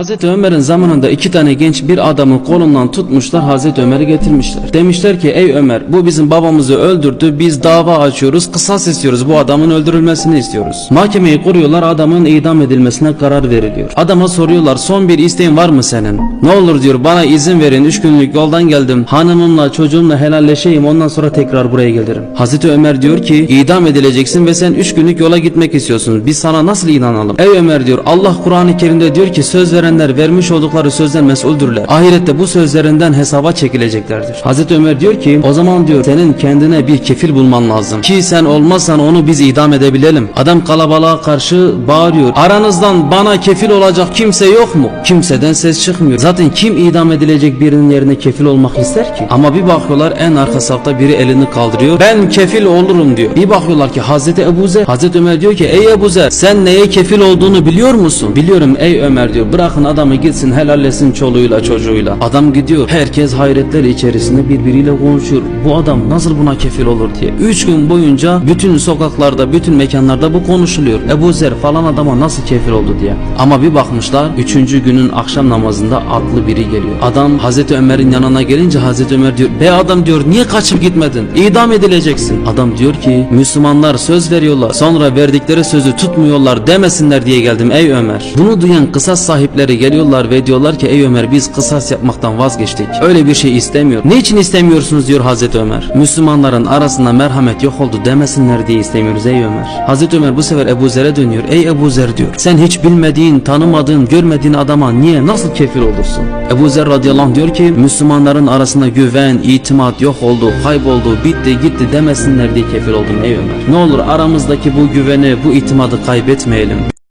Hazreti Ömer'in zamanında iki tane genç bir adamın kolundan tutmuşlar Hazreti Ömer'i getirmişler. Demişler ki ey Ömer bu bizim babamızı öldürdü biz dava açıyoruz kısas istiyoruz bu adamın öldürülmesini istiyoruz. Mahkemeyi kuruyorlar adamın idam edilmesine karar veriliyor. Adama soruyorlar son bir isteğin var mı senin? Ne olur diyor bana izin verin 3 günlük yoldan geldim hanımımla çocuğumla helalleşeyim ondan sonra tekrar buraya gelirim. Hazreti Ömer diyor ki idam edileceksin ve sen 3 günlük yola gitmek istiyorsun biz sana nasıl inanalım? Ey Ömer diyor Allah Kur'an-ı Kerim'de diyor ki söz verenler vermiş oldukları sözden mesuldürler. Ahirette bu sözlerinden hesaba çekileceklerdir. Hazreti Ömer diyor ki o zaman diyor senin kendine bir kefil bulman lazım. Ki sen olmazsan onu biz idam edebilelim. Adam kalabalığa karşı bağırıyor. Aranızdan bana kefil olacak kimse yok mu? Kimseden ses çıkmıyor. Zaten kim idam edilecek birinin yerine kefil olmak ister ki? Ama bir bakıyorlar en arka safta biri elini kaldırıyor. Ben kefil olurum diyor. Bir bakıyorlar ki Hazreti Ebu Zer. Hazreti Ömer diyor ki ey Ebu Zer sen neye kefil olduğunu biliyor musun? Biliyorum ey Ömer diyor. Bırakın adamı gitsin helallesin çoluğuyla çocuğuyla. Adam gidiyor. Herkes hayretler içerisinde birbiriyle konuşuyor. Bu adam nasıl buna kefil olur diye. Üç gün boyunca bütün sokaklarda, bütün mekanlarda bu konuşuluyor. Ebu Zer falan adama nasıl kefil oldu diye. Ama bir bakmışlar üçüncü günün akşam namazında atlı biri geliyor. Adam Hazreti Ömer'in yanına gelince Hazreti Ömer diyor be adam diyor niye kaçıp gitmedin? İdam edileceksin. Adam diyor ki Müslümanlar söz veriyorlar sonra verdikleri sözü tutmuyorlar demesinler diye geldim ey Ömer. Bunu duyan kısas sahipleri geliyorlar ve diyorlar ki ey Ömer biz kısas yapmaktan vazgeçtik. Öyle bir şey istemiyor. Niçin istemiyorsunuz diyor Hazreti Ömer. Müslümanların arasında merhamet yok oldu demesinler diye istemiyoruz ey Ömer. Hazreti Ömer bu sefer Ebu Zer'e dönüyor. Ey Ebu Zer diyor. Sen hiç bilmediğin, tanımadığın, görmediğin adama niye nasıl kefil olursun? Ebu Zer radıyallahu anh diyor ki Müslümanların arasında güven, itimat yok oldu, kayboldu, bitti, gitti demesinler diye kefil oldum ey Ömer. Ne olur aramızdaki bu güveni, bu itimadı kaybetmeyelim.